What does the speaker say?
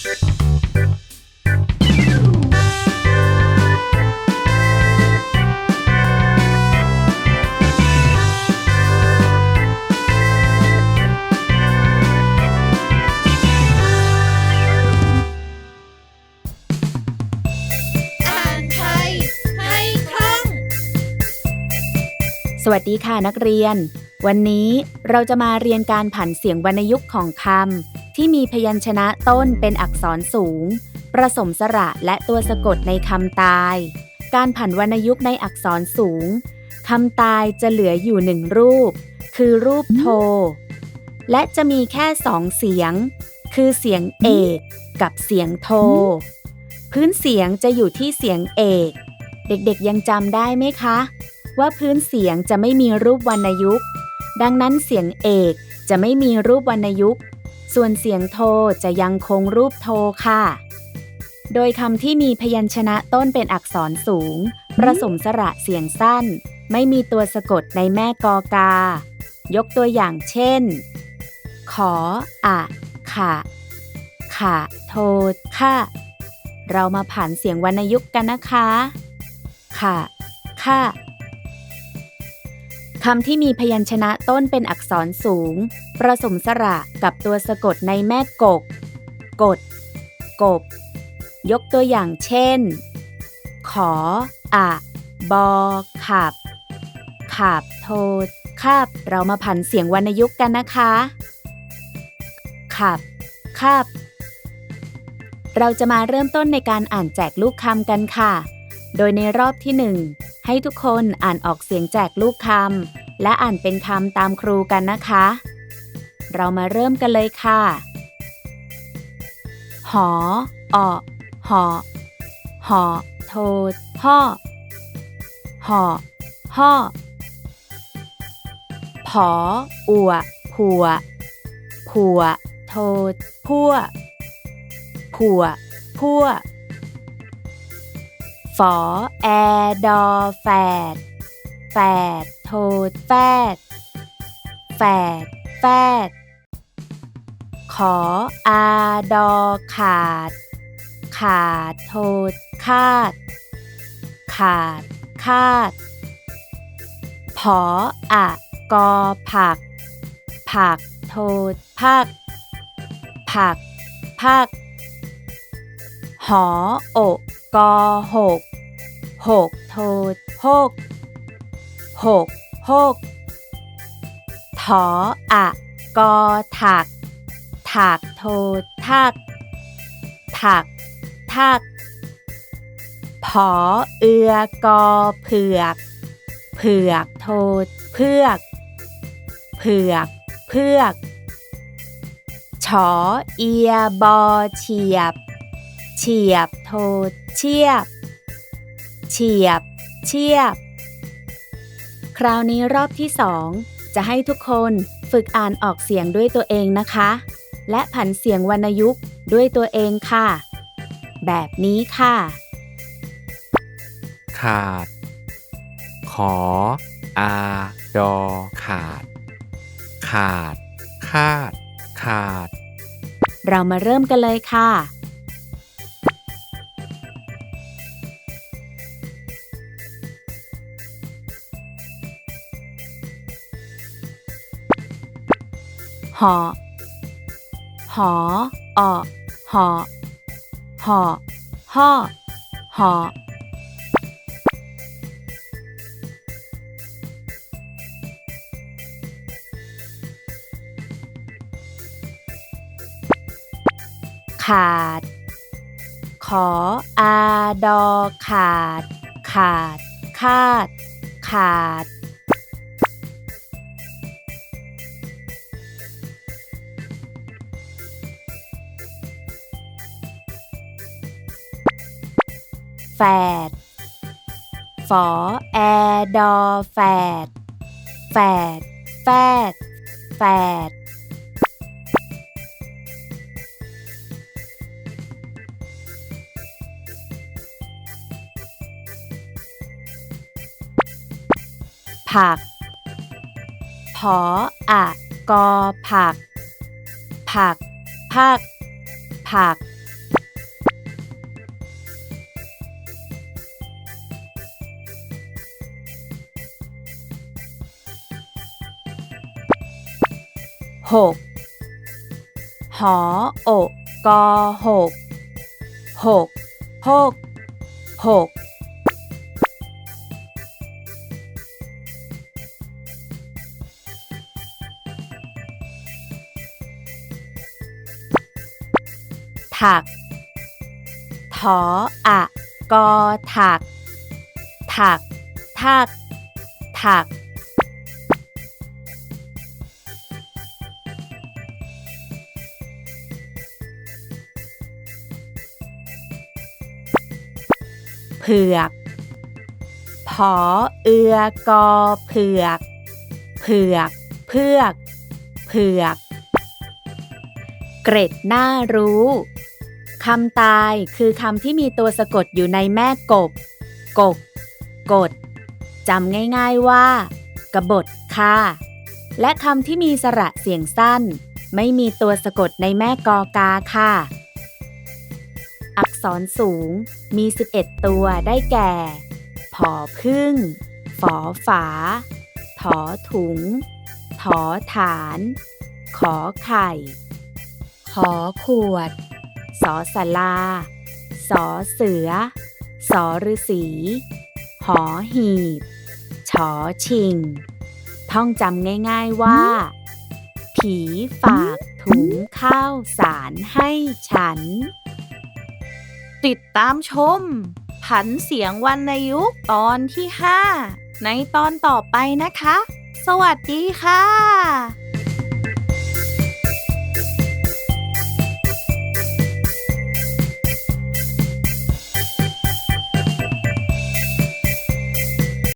สวัสดีค่ะนักเรียน วันนี้เราจะมาเรียนการผันเสียงวรรณยุกต์ของคำ ที่มีพยัญชนะต้นเป็นอักษรสูง ประสมสระและตัวสะกดในคำตาย การผันวรรณยุกต์ในอักษรสูงคำตายจะเหลืออยู่หนึ่งรูป คือรูปโท และจะมีแค่สองเสียง คือเสียงเอกกับเสียงโท พื้นเสียงจะอยู่ที่เสียงเอก เด็กๆยังจำได้ไหมคะ ว่าพื้นเสียงจะไม่มีรูปวรรณยุกต์ ดังนั้นเสียงเอกจะไม่มีรูปวรรณยุกต์ ส่วนเสียงโทจะยังคงรูปโทค่ะ โดยคำที่มีพยัญชนะต้นเป็นอักษรสูงประสมสระเสียงสั้น ไม่มีตัวสะกดในแม่กอกา ยกตัวอย่างเช่น ขออะขะขะโทค่ะเรามาผ่านเสียงวรรณยุกต์กันนะคะ ค่ะ ค่ะ คำที่มีพยัญชนะต้นเป็นอักษรสูง ประสมสระกับตัวสะกดในแม่กก กด กบ ยกตัวอย่างเช่น ขอ อะ บอ ขับ ขับ โทษขับเรามาผันเสียงวรรณยุกต์กันนะคะ ขับขับเราจะมาเริ่มต้นในการอ่านแจกลูกคำกันค่ะ โดยในรอบที่หนึ่ง ให้ทุกคนอ่านออกเสียงแจกลูกคำและอ่านเป็นคำตามครูกันนะคะ เรามาเริ่มกันเลยค่ะ หอออหอ หอ โทษห่อหอห่อผออัวผัว ผัว โทษพัวผัวพัว ฝอแอดอแฝด แฝดโทษแฝดแฝดแฝดขออาดอขาด ขาดโทษคาด ขาดคาด ผออะกอผัก ผักโทษผัก ผักผักหออกกอหก หกโทษหกหกหกถออะกอถัก ถักโทษทัก ถัก ทัก ผอเอือกอเผือก เผือกโทษเพือก เผือก เพือก ฉอเอียบอเฉียบ เฉียบโทษเฉียบ เฉียบเฉียบ คราวนี้รอบที่สองจะให้ทุกคนฝึกอ่านออกเสียงด้วยตัวเองนะคะ และผันเสียงวรรณยุกต์ด้วยตัวเองค่ะ แบบนี้ค่ะ ขาด ขอ อา ดอ ขาด ขาด คาด ขาด เรามาเริ่มกันเลยค่ะ หอหออหอหอห่อหอขาด ขออาดอขาด ขาด คาด ขาด แฝดฝอแอดอแฝดแฝดแฝดแฝดผัก ผออะกอผัก ผัก ผัก ผัก หกหออกกอหกหกหกหกถักถออะกอถัก ถักทัก ถัก เผือก ผอเอือกอเผือก เผือก เพือก เผือก เกร็ดน่ารู้คำตายคือคำที่มีตัวสะกดอยู่ในแม่กบ กบ กดจำง่ายๆว่ากบฏค่ะ และคำที่มีสระเสียงสั้น ไม่มีตัวสะกดในแม่กอกาค่ะ ษรสูง มี 11 ตัวได้แก่ ผอพึ่ง ฝอฝา ถอถุง ถอฐาน ขอไข่ ขอขวด สอสลา สอเสือ สอฤษีหอหีบชอชิง ท่องจำง่ายๆว่า ผีฝากถุงข้าวสารให้ฉัน ติดตามชม ผันเสียงวรรณยุกต์ตอนที่ 5 ในตอนต่อไปนะคะ สวัสดีค่ะ